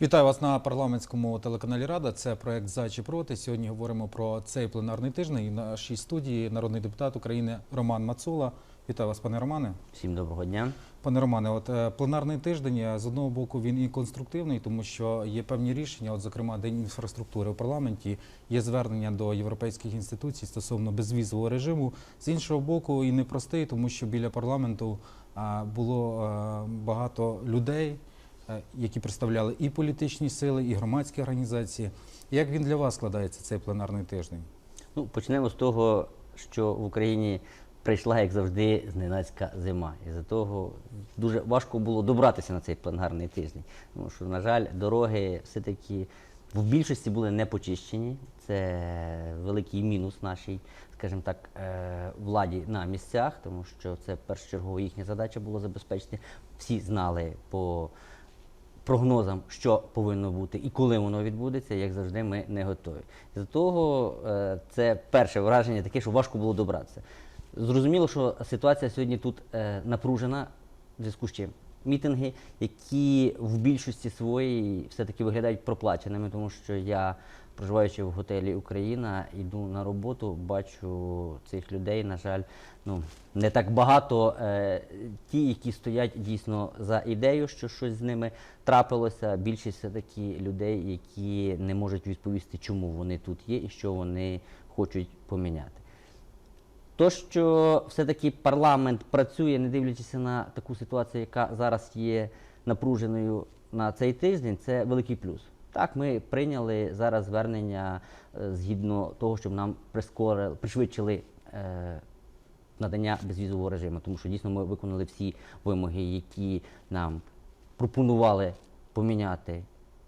Вітаю вас на парламентському телеканалі Рада. Це проект «За чи проти. Сьогодні говоримо про цей пленарний тиждень. І в нашій студії народний депутат України Роман Мацула. Вітаю вас, пане Романе. Всім доброго дня. Пане Романе, от е, пленарний тиждень е, з одного боку він і конструктивний, тому що є певні рішення. От, зокрема, день інфраструктури у парламенті є звернення до європейських інституцій стосовно безвізового режиму. З іншого боку, і непростий, тому що біля парламенту було е, багато людей, які представляли і політичні сили, і громадські організації. Як він для вас складається цей пленарний тиждень? Ну, почнемо з того, що в Україні прийшла, як завжди, зненацька зима. І за того дуже важко було добратися на цей пленарний тиждень. Тому що, на жаль, дороги все-таки в більшості були не почищені. Це великий мінус нашій, скажімо так, е, владі на місцях, тому що це першочергово їхня задача було забезпечити. Всі знали по прогнозам, що повинно бути і коли воно відбудеться, як завжди, ми не готові. З того е, це перше враження таке, що важко було добратися. Зрозуміло, що ситуація сьогодні тут е, напружена в зв'язку з чим. Мітинги, які в більшості своїй все-таки виглядають проплаченими, тому що я, проживаючи в готелі Україна, йду на роботу, бачу цих людей, на жаль, ну не так багато. Е, ті, які стоять дійсно за ідею, що щось з ними трапилося. Більшість все-таки людей, які не можуть відповісти, чому вони тут є і що вони хочуть поміняти. То, що все-таки парламент працює, не дивлячись на таку ситуацію, яка зараз є напруженою на цей тиждень, це великий плюс. Так, ми прийняли зараз звернення е, згідно того, щоб нам прискорили, пришвидшили е, надання безвізового режиму, тому що дійсно ми виконали всі вимоги, які нам пропонували поміняти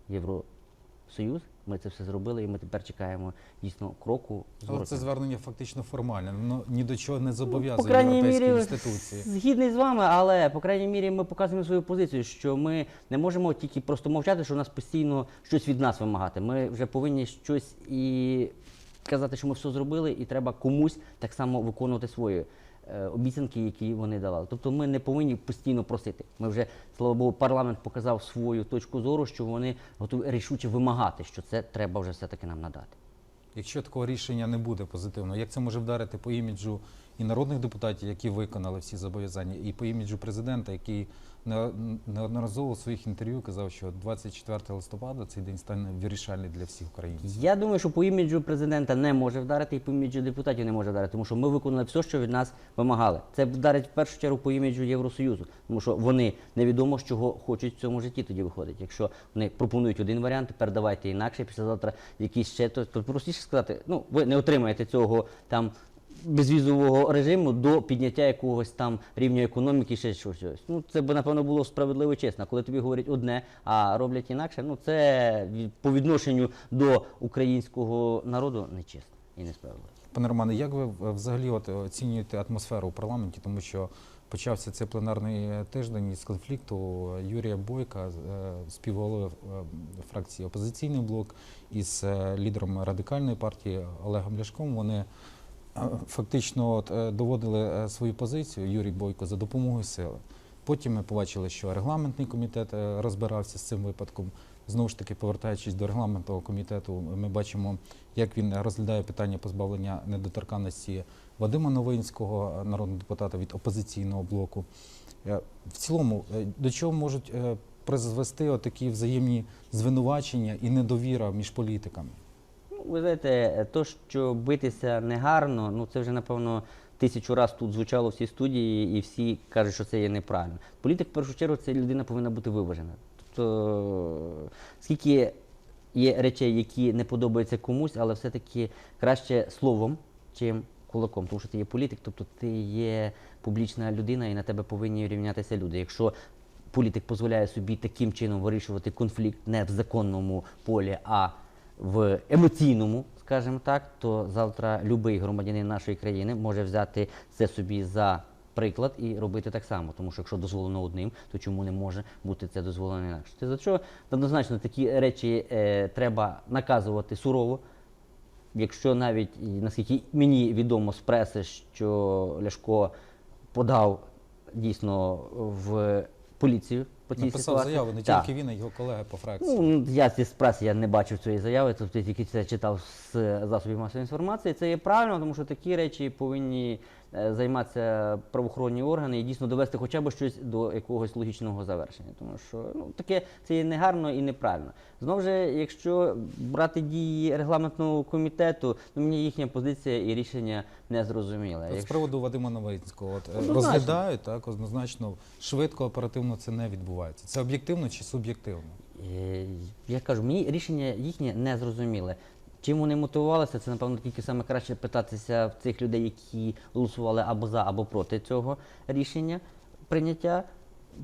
Євросоюз. Ми це все зробили, і ми тепер чекаємо дійсно кроку. Але зворотного. це звернення фактично формальне. Воно ні до чого не зобов'язує Ну, по крайній європейські мірі, інституції. Згідний з вами, але по крайній мірі ми показуємо свою позицію, що ми не можемо тільки просто мовчати, що нас постійно щось від нас вимагати. Ми вже повинні щось і казати, що ми все зробили, і треба комусь так само виконувати свої обіцянки, які вони давали. Тобто ми не повинні постійно просити. Ми вже, слава Богу, парламент показав свою точку зору, що вони готові рішуче вимагати, що це треба вже все-таки нам надати. Якщо такого рішення не буде позитивно, як це може вдарити по іміджу і народних депутатів, які виконали всі зобов'язання, і по іміджу президента, який неодноразово у своїх інтерв'ю казав, що 24 листопада цей день стане вирішальний для всіх українців. Я думаю, що по іміджу президента не може вдарити, і по іміджу депутатів не може вдарити, тому що ми виконали все, що від нас вимагали. Це вдарить в першу чергу по іміджу Євросоюзу, тому що вони невідомо з чого хочуть в цьому житті тоді виходить. Якщо вони пропонують один варіант, тепер давайте інакше, післязавтра якийсь ще то, то простіше сказати, ну ви не отримаєте цього там. Безвізового режиму до підняття якогось там рівня економіки, ще щось. Ну це б напевно було справедливо чесно. Коли тобі говорять одне, а роблять інакше, ну це по відношенню до українського народу нечесно і несправедливо. Пане Романе, як ви е, взагалі от оцінюєте атмосферу у парламенті, тому що почався цей пленарний тиждень із конфлікту Юрія Бойка, е, співголови е, фракції Опозиційний блок, із лідером радикальної партії Олегом Ляшком. Вони фактично от, е, доводили е, свою позицію Юрій Бойко за допомогою сили. Потім ми побачили, що регламентний комітет е, розбирався з цим випадком. Знову ж таки, повертаючись до регламентного комітету, ми бачимо, як він розглядає питання позбавлення недоторканності Вадима Новинського, народного депутата від опозиційного блоку. В цілому, до чого можуть призвести такі взаємні звинувачення і недовіра між політиками? Ви знаєте, то, що битися негарно, ну це вже напевно тисячу разів тут звучало в цій студії, і всі кажуть, що це є неправильно. Політик, в першу чергу, це людина повинна бути виважена. Тобто, скільки є речей, які не подобаються комусь, але все-таки краще словом, чим кулаком, тому що ти є політик, тобто ти є публічна людина і на тебе повинні рівнятися люди. Якщо політик дозволяє собі таким чином вирішувати конфлікт не в законному полі, а в емоційному, скажімо так, то завтра будь-який громадянин нашої країни може взяти це собі за приклад і робити так само. Тому що якщо дозволено одним, то чому не може бути це дозволено інакше? Це за що однозначно такі речі е, треба наказувати сурово. Якщо навіть, наскільки мені відомо з преси, що Ляшко подав дійсно в поліцію по цій Написав ситуації. заяву не Так. тільки він, а й його колеги по фракції. Ну, я зі преси я не бачив цієї заяви, тобто я тільки це читав з е, засобів масової інформації. Це є правильно, тому що такі речі повинні займатися правоохоронні органи і дійсно довести хоча б щось до якогось логічного завершення. Тому що ну, таке це є негарно і неправильно. Знову ж, якщо брати дії регламентного комітету, то мені їхня позиція і рішення не зрозуміле. З Якщо- приводу Вадима Новинського, от, е, Однозначно. розглядають так, однозначно, швидко, оперативно це не відбувається. Це об'єктивно чи суб'єктивно? Е, Я кажу, мені рішення їхнє не зрозуміле. Чим вони мотивувалися, це напевно тільки саме краще питатися в цих людей, які голосували або за, або проти цього рішення прийняття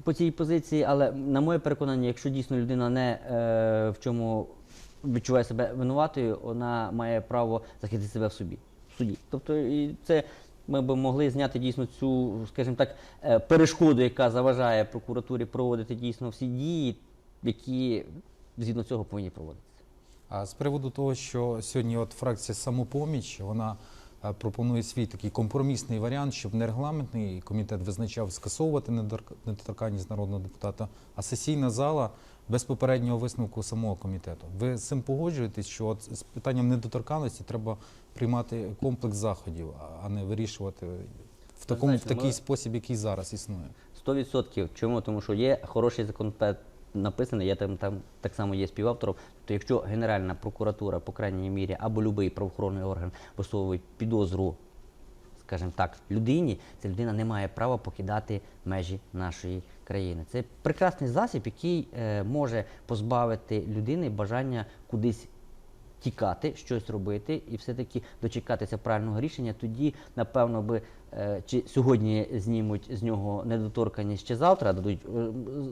по цій позиції. Але на моє переконання, якщо дійсно людина не е, в чому відчуває себе винуватою, вона має право захистити себе в собі в суді. Тобто, і це ми б могли зняти дійсно цю, скажімо так, е, перешкоду, яка заважає прокуратурі проводити дійсно всі дії, які згідно цього повинні проводитися. А з приводу того, що сьогодні от фракція самопоміч, вона е, пропонує свій такий компромісний варіант, щоб не регламентний комітет визначав скасовувати недоторканність народного депутата, а сесійна зала без попереднього висновку самого комітету. Ви з цим погоджуєтесь, що от з питанням недоторканності треба приймати комплекс заходів, а- не вирішувати в такому в такий ми- спосіб, який зараз існує. 100%. Чому? Тому що є хороший законопроект написаний, я там, там так само є співавтором. То якщо Генеральна прокуратура, по крайній мірі, або будь-який правоохоронний орган висовують підозру, скажімо так, людині, ця людина не має права покидати межі нашої країни. Це прекрасний засіб, який е, може позбавити людини бажання кудись тікати, щось робити і все-таки дочекатися правильного рішення. Тоді, напевно, би е, чи сьогодні знімуть з нього недоторканність, чи завтра дадуть е,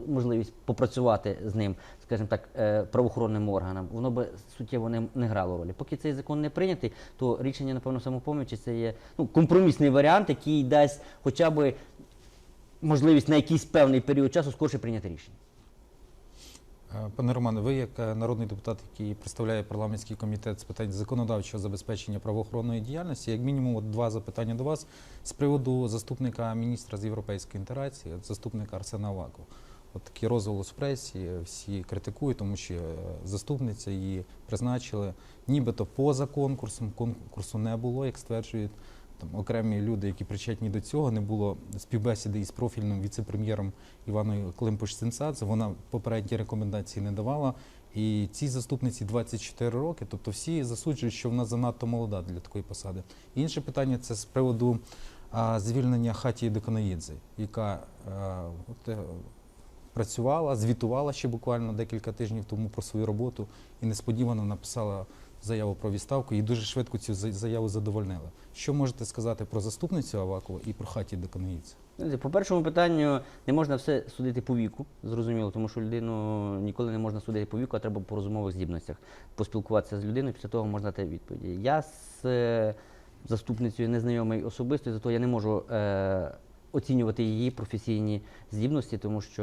можливість попрацювати з ним, скажімо так, е, правоохоронним органам, воно би суттєво не, не грало ролі. Поки цей закон не прийнятий, то рішення, напевно, самопомічі це є ну, компромісний варіант, який дасть хоча б можливість на якийсь певний період часу скорше прийняти рішення. Е, Пане Романе, ви як е, народний депутат, який представляє парламентський комітет з питань законодавчого забезпечення правоохоронної діяльності, як мінімум от два запитання до вас з приводу заступника міністра з європейської інтеграції, заступника Арсена Авакова. От такий розголос в пресі, всі критикують, тому що е, заступниця її призначили нібито поза конкурсом. Конкурсу не було, як стверджують там окремі люди, які причетні до цього, не було співбесіди із профільним віце-прем'єром Іваною Климпуш-Цинцадзе. Вона попередні рекомендації не давала. І цій заступниці 24 роки, тобто всі засуджують, що вона занадто молода для такої посади. Інше питання це з приводу а, звільнення Хатії Деканаїдзе, яка а, от, е, працювала, звітувала ще буквально декілька тижнів тому про свою роботу і несподівано написала заяву про відставку і дуже швидко цю заяву задовольнили. Що можете сказати про заступницю Авакова і про хаті Деканаїдзе? По першому питанню не можна все судити по віку, зрозуміло, тому що людину ніколи не можна судити по віку, а треба по розумових здібностях поспілкуватися з людиною, після того можна дати відповіді. Я з е, заступницею незнайомий особисто, зато я не можу е, оцінювати її професійні здібності, тому що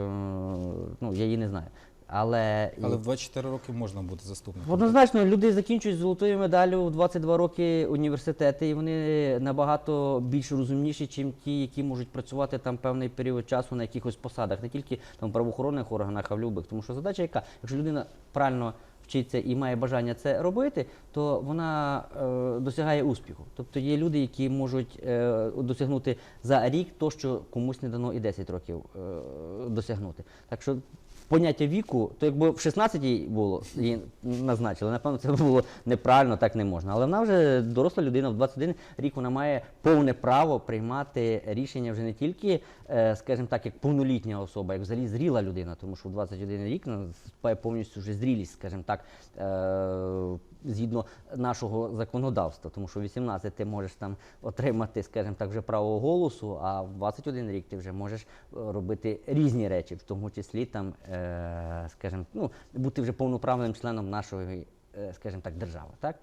ну, я її не знаю. Але, Але в 24 роки можна бути заступником. Однозначно, люди закінчують золотою медаллю в 22 роки університети, і вони набагато більш розумніші, ніж ті, які можуть працювати там певний період часу на якихось посадах, не тільки там в правоохоронних органах, а в любих. Тому що задача яка? Якщо людина правильно вчиться і має бажання це робити, то вона е, досягає успіху. Тобто є люди, які можуть е, досягнути за рік то, що комусь не дано і 10 років е, досягнути. Так що поняття віку, то якби в 16 їй було її назначили, напевно, це було неправильно, так не можна. Але вона вже доросла людина, в 21 рік вона має повне право приймати рішення вже не тільки, е, скажімо так, як повнолітня особа, як взагалі зріла людина, тому що в 21 рік наступає повністю вже зрілість, скажімо так, е, згідно нашого законодавства, тому що в 18 ти можеш там отримати, скажімо так, вже право голосу, а в 21 рік ти вже можеш е, робити різні речі, в тому числі там, е, скажімо, ну, бути вже повноправним членом нашої, е, скажімо так, держави. Так?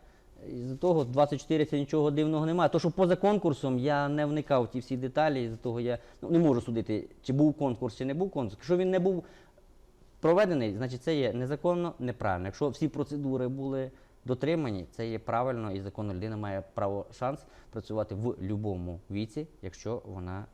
І з того 24 це нічого дивного немає. То, що поза конкурсом я не вникав в ті всі деталі, і з того я ну, не можу судити, чи був конкурс, чи не був конкурс. Якщо він не був проведений, значить це є незаконно, неправильно. Якщо всі процедури були дотримані, це є правильно і законно людина має право шанс працювати в будь-якому віці, якщо вона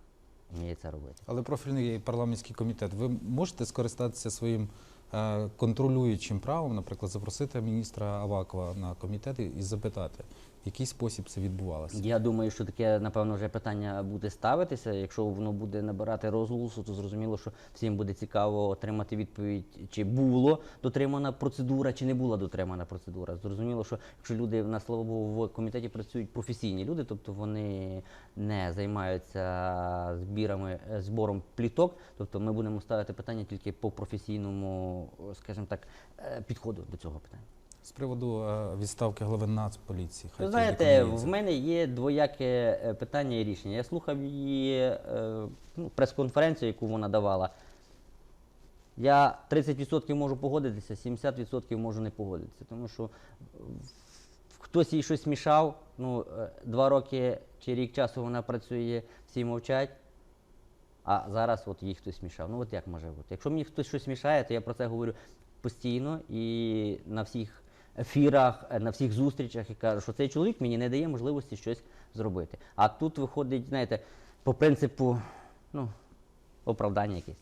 вміє це робити. Але профільний парламентський комітет, ви можете скористатися своїм е, контролюючим правом, наприклад, запросити міністра Авакова на комітет і запитати, який спосіб це відбувалося? Я думаю, що таке, напевно, вже питання буде ставитися. Якщо воно буде набирати розголосу, то зрозуміло, що всім буде цікаво отримати відповідь, чи було дотримана процедура, чи не була дотримана процедура. Зрозуміло, що якщо люди в нас, слава Богу, в комітеті працюють професійні люди, тобто вони не займаються збірами, е, збором пліток, тобто ми будемо ставити питання тільки по професійному, скажімо так, е, підходу до цього питання. З приводу е, відставки голови Нацполіції. Хай знаєте, в мене є двояке е, питання і рішення. Я слухав її е, ну, прес-конференцію, яку вона давала. Я 30% можу погодитися, 70% можу не погодитися. Тому що хтось їй щось мішав. Ну, два роки чи рік часу вона працює, всі мовчать. А зараз от їй хтось мішав. Ну от як може бути? Якщо мені хтось щось мішає, то я про це говорю постійно і на всіх ефірах, е, на всіх зустрічах і кажу, що цей чоловік мені не дає можливості щось зробити. А тут виходить, знаєте, по принципу ну, оправдання якесь.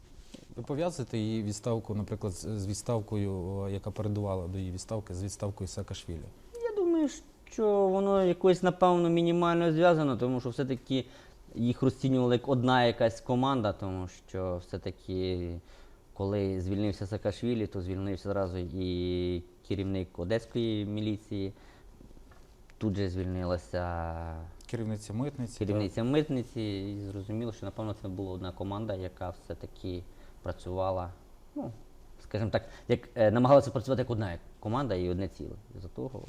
Ви пов'язуєте її відставку, наприклад, з відставкою, яка передувала до її відставки, з відставкою Саакашвілі? Я думаю, що воно якось, напевно, мінімально зв'язано, тому що все-таки їх розцінювали як одна якась команда, тому що все-таки, коли звільнився Саакашвілі, то звільнився зразу і керівник одеської міліції. Тут же звільнилася Керівниця митниці. керівниця митниці, і зрозуміло, що напевно це була одна команда, яка все-таки працювала, ну, скажімо так, як е, намагалася працювати як одна команда і одне ціле. За того.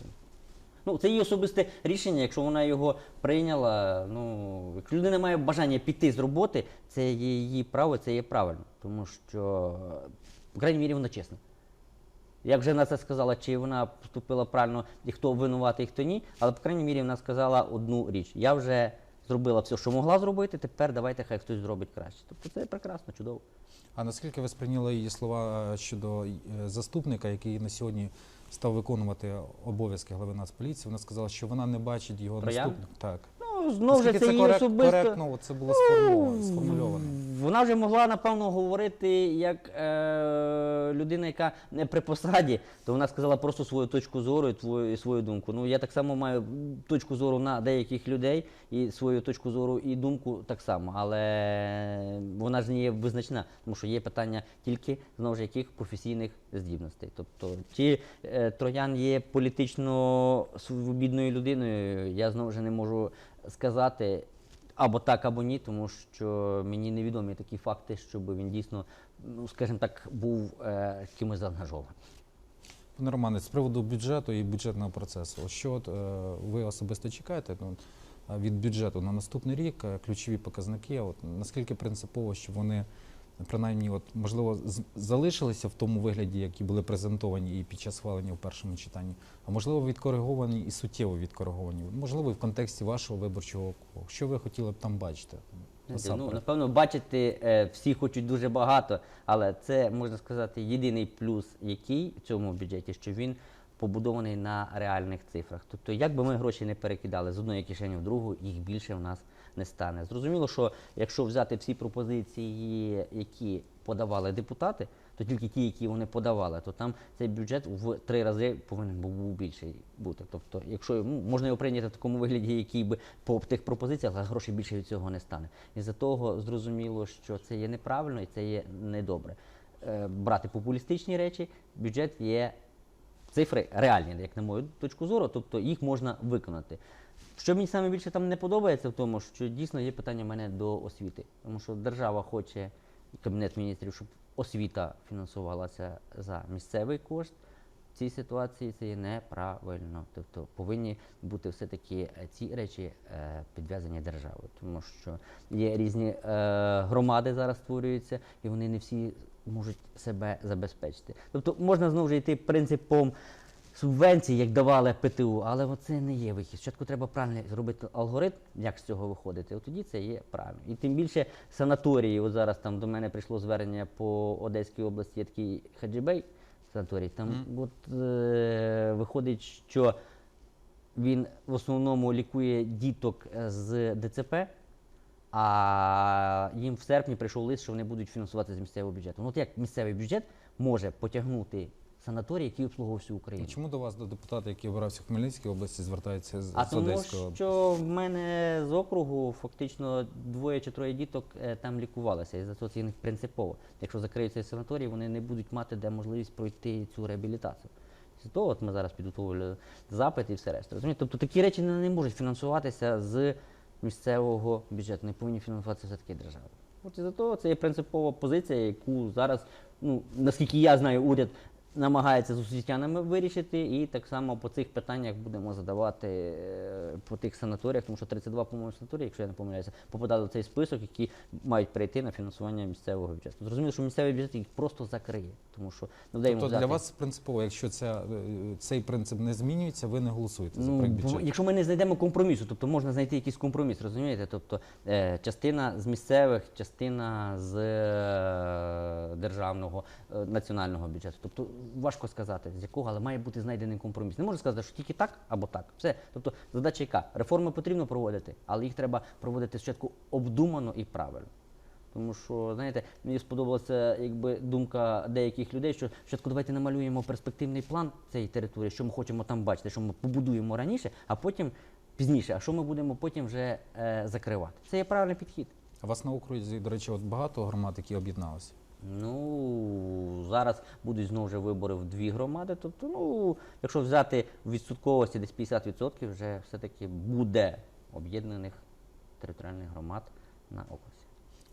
Ну, це її особисте рішення, якщо вона його прийняла. Ну, якщо людина має бажання піти з роботи, це її право, це є правильно. Тому що, е, по крайній мірі, вона чесна. Як вже вона це сказала, чи вона поступила правильно, і хто винуватий, і хто ні, але, по крайній мірі, вона сказала одну річ. Я вже зробила все, що могла зробити, тепер давайте хай хтось зробить краще. Тобто це прекрасно, чудово. А наскільки ви сприйняли її слова е, щодо е, заступника, який на сьогодні став виконувати обов'язки голови Нацполіції? Вона сказала, що вона не бачить його Троян? наступник. Так. Ну, знову ж Наскільки це її особисто. коректно це було сформульовано. сформульовано? Вона вже могла, напевно, говорити як е, людина, яка не при посаді, то вона сказала просто свою точку зору і твою, і свою думку. Ну, я так само маю точку зору на деяких людей і свою точку зору і думку так само. Але вона ж не є визначна, тому що є питання тільки знову ж яких професійних здібностей. Тобто, чи е, Троян є політично свобідною людиною, я знову ж не можу сказати. Або так, або ні, тому що мені невідомі такі факти, щоб він дійсно, ну скажімо так, був е, кимось заангажований. Пане Романе, з приводу бюджету і бюджетного процесу, що от, е, ви особисто чекаєте ну, е, від бюджету на наступний рік, е, ключові показники, от, наскільки принципово, щоб вони принаймні, от, можливо, залишилися в тому вигляді, які були презентовані і під час схвалення в першому читанні, а можливо відкориговані і суттєво відкориговані, можливо, і в контексті вашого виборчого округу. Що ви хотіли б там бачити? Ну, напевно, бачити е, всі хочуть дуже багато, але це можна сказати єдиний плюс, який в цьому бюджеті, що він побудований на реальних цифрах. Тобто, як би ми гроші не перекидали з одної кишені в другу, їх більше в нас не стане. Зрозуміло, що якщо взяти всі пропозиції, які подавали депутати, то тільки ті, які вони подавали, то там цей бюджет в три рази повинен був більший бути. Тобто, якщо ну, можна його прийняти в такому вигляді, який би по тих пропозиціях, але грошей більше від цього не стане. І за того зрозуміло, що це є неправильно і це є недобре. Е, брати популістичні речі, бюджет є цифри реальні, як на мою точку зору, тобто їх можна виконати. Що мені саме більше там не подобається, в тому, що дійсно є питання в мене до освіти. Тому що держава хоче, Кабінет міністрів, щоб освіта фінансувалася за місцевий кошт. В цій ситуації це є неправильно. Тобто повинні бути все-таки е, ці речі е, підв'язані державою, тому що є різні е, громади зараз створюються, і вони не всі можуть себе забезпечити. Тобто можна знову ж йти принципом субвенцій, як давали ПТУ, але це не є вихід. Спочатку треба правильно зробити алгоритм, як з цього виходити. От тоді це є правильно. І тим більше санаторії. От зараз там до мене прийшло звернення по Одеській області, є такий Хаджибей санаторій. Там от е, виходить, що він в основному лікує діток е, з ДЦП. а їм в серпні прийшов лист, що вони будуть фінансувати з місцевого бюджету. Ну от як місцевий бюджет може потягнути санаторій, який обслуговував всю Україну? Чому до вас, до депутата, який обирався в Хмельницькій області, звертаються з, А з тому, Одеської області? що в мене з округу фактично двоє чи троє діток е, там лікувалися, і за це це принципово. Якщо закриють цей санаторій, вони не будуть мати де можливість пройти цю реабілітацію. З того от ми зараз підготовили запит і все решта. Розумієте? Тобто такі речі не, не можуть фінансуватися з місцевого бюджету, не повинні фінансуватися все-таки держави. От і за того це є принципова позиція, яку зараз, ну наскільки я знаю, уряд намагається з освітянами вирішити, і так само по цих питаннях будемо задавати е, по тих санаторіях, тому що 32, по-моєму, санаторії, якщо я не помиляюся, попадали в цей список, які мають прийти на фінансування місцевого бюджету. Зрозуміло, що місцевий бюджет їх просто закриє, тому що не вдаємо Тобто для вас принципово, якщо ця, е, цей принцип не змінюється, ви не голосуєте за Ну, проект бюджету. якщо ми не знайдемо компромісу, тобто можна знайти якийсь компроміс, розумієте? Тобто е, частина з місцевих, частина з е, державного е, національного бюджету. Тобто важко сказати з якого, але має бути знайдений компроміс. Не можна сказати, що тільки так або так. Все. Тобто задача яка? Реформи потрібно проводити, але їх треба проводити спочатку обдумано і правильно. Тому що, знаєте, мені сподобалася якби думка деяких людей, що спочатку давайте намалюємо перспективний план цієї території, що ми хочемо там бачити, що ми побудуємо раніше, а потім пізніше, а що ми будемо потім вже е, закривати. Це є правильний підхід. А вас на окрузі, до речі, от багато громад, які об'єдналися. Ну зараз будуть знову вже вибори в дві громади. Тобто, ну якщо взяти в відсотковості десь 50%, вже все-таки буде об'єднаних територіальних громад на окрузі.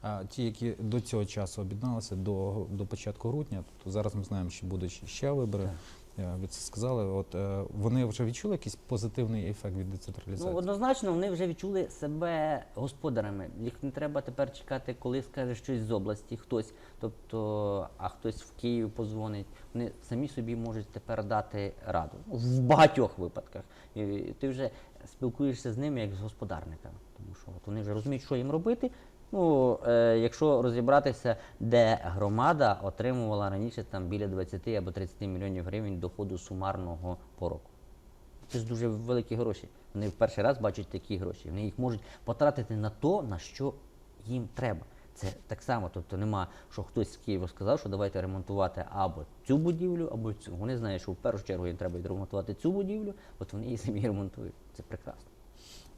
А ті, які до цього часу об'єдналися до, до початку грудня, тобто зараз ми знаємо, що будуть ще- вибори. е, Це сказали. От е, вони вже відчули якийсь позитивний ефект від децентралізації? Ну, однозначно, вони вже відчули себе господарями. Їх не треба тепер чекати, коли скаже щось з області, хтось, тобто, а хтось в Києві позвонить. Вони самі собі можуть тепер дати раду. В багатьох випадках. І ти вже спілкуєшся з ними як з господарниками, тому що от вони вже розуміють, що їм робити. Ну, е, якщо розібратися, де громада отримувала раніше там біля 20 або 30 мільйонів гривень доходу сумарного по року. Це ж дуже великі гроші. Вони в перший раз бачать такі гроші. Вони їх можуть потратити на то, на що їм треба. Це так само, тобто нема, що хтось з Києва сказав, що давайте ремонтувати або цю будівлю, або цю. Вони знають, що в першу чергу їм треба відремонтувати цю будівлю, от вони її самі ремонтують. Це прекрасно.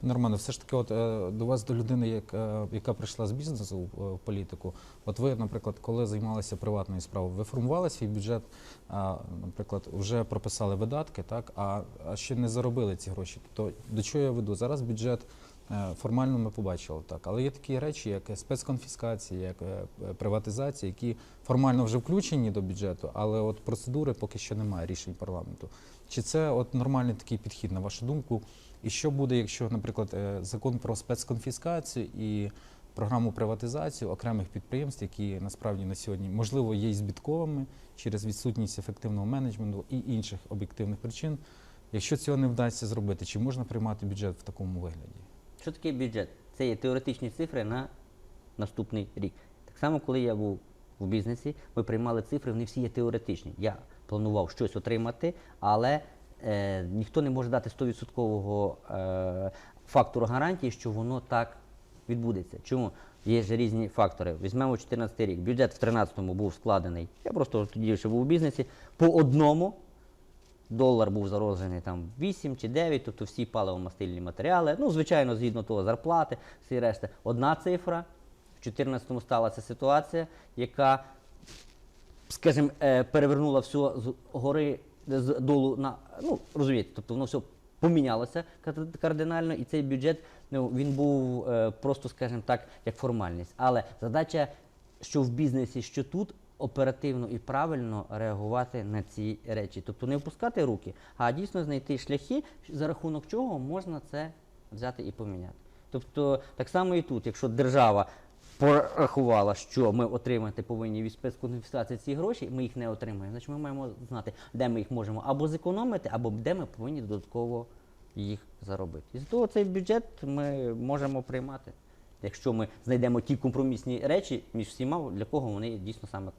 Нормально, все ж таки, от е, до вас до людини, е, яка прийшла з бізнесу в, е, політику. От ви, наприклад, коли займалися приватною справою, ви формували свій бюджет, наприклад, вже прописали видатки, так, а, ще не заробили ці гроші. Тобто, до чого я веду? Зараз бюджет формально ми побачили, так, але є такі речі, як спецконфіскація, як е, е, приватизація, які формально вже включені до бюджету, але от процедури поки що немає рішень парламенту. Чи це от нормальний такий підхід, на вашу думку? І що буде, якщо, наприклад, е, закон про спецконфіскацію і програму приватизації окремих підприємств, які насправді на сьогодні можливо є і збитковими через відсутність ефективного менеджменту і інших об'єктивних причин, якщо цього не вдасться зробити, чи можна приймати бюджет в такому вигляді? Що таке бюджет? Це є теоретичні цифри на наступний рік. Так само, коли я був в бізнесі, ми приймали цифри, вони всі є теоретичні. Я планував щось отримати, але е, ніхто не може дати 100% е, фактору гарантії, що воно так відбудеться. Чому? Є ж різні фактори. Візьмемо 2014 рік. Бюджет в 2013 був складений. Я просто тоді ще був у бізнесі. По одному Долар був зароджений там 8 чи 9, тобто всі паливо-мастильні матеріали. Ну, звичайно, згідно того, зарплати, всі решта. Одна цифра. В 2014-му сталася ситуація, яка, скажімо, е, перевернула все з гори з долу на. Ну, розумієте, тобто воно все помінялося кар- кардинально, і цей бюджет ну, він був е, просто, скажімо так, як формальність. Але задача, що в бізнесі, що тут, оперативно і правильно реагувати на ці речі. Тобто не впускати руки, а дійсно знайти шляхи, за рахунок чого можна це взяти і поміняти. Тобто, так само і тут, якщо держава порахувала, що ми отримати повинні від спецконфіскації ці гроші, ми їх не отримаємо. Значить, ми маємо знати, де ми їх можемо або зекономити, або де ми повинні додатково їх заробити. І з того цей бюджет ми можемо приймати. Якщо ми знайдемо ті компромісні речі між всіма, для кого вони дійсно саме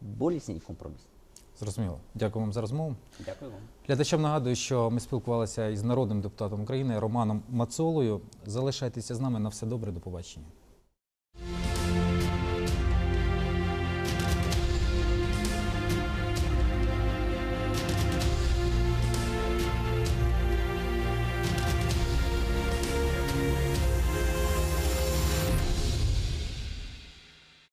болісні і компромісні. Зрозуміло. Дякую вам за розмову. Дякую вам. Глядачам нагадую, що ми спілкувалися із народним депутатом України Романом Мацолою. Залишайтеся з нами на все добре. До побачення.